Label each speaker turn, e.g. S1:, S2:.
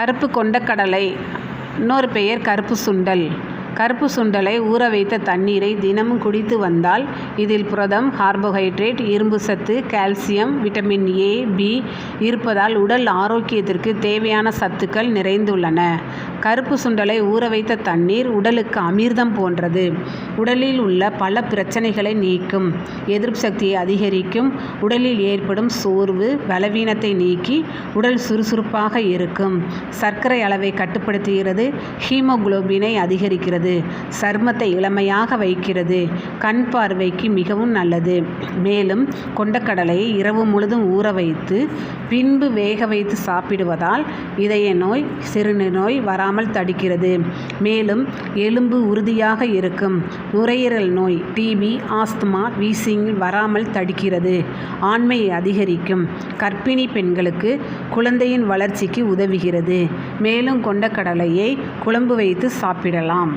S1: கருப்பு கொண்டக்கடலை இன்னொரு பெயர் கருப்பு சுண்டல். கருப்பு சுண்டலை ஊற வைத்த தண்ணீரை தினமும் குடித்து வந்தால் இதில் புரதம் கார்போஹைட்ரேட் இரும்பு சத்து கால்சியம் விட்டமின் ஏ பி இருப்பதால் உடல் ஆரோக்கியத்திற்கு தேவையான சத்துக்கள் நிறைந்துள்ளன. கருப்பு சுண்டலை ஊற வைத்த தண்ணீர் உடலுக்கு அமிர்தம் போன்றது. உடலில் உள்ள பல பிரச்சனைகளை நீக்கும். எதிர்ப்பு சக்தியை அதிகரிக்கும். உடலில் ஏற்படும் சோர்வு பலவீனத்தை நீக்கி உடல் சுறுசுறுப்பாக இருக்கும். சர்க்கரை அளவை கட்டுப்படுத்துகிறது. ஹீமோகுளோபினை அதிகரிக்கிறது. சருமத்தை இளமையாக வைக்கிறது. கண் பார்வைக்கு மிகவும் நல்லது. மேலும் கொண்டக்கடலையை இரவு முழுதும் ஊற வைத்து பின்பு வேக வைத்து சாப்பிடுவதால் இதய நோய் சிறுநீர் வராமல் தடுக்கிறது. மேலும் எலும்பு உறுதியாக இருக்கும். நுரையீரல் நோய் டிபி ஆஸ்துமா வீசிங் வராமல் தடுக்கிறது. ஆண்மையை அதிகரிக்கும். கர்ப்பிணி பெண்களுக்கு குழந்தையின் வளர்ச்சிக்கு உதவுகிறது. மேலும் கொண்டக்கடலையை குழம்பு வைத்து சாப்பிடலாம்.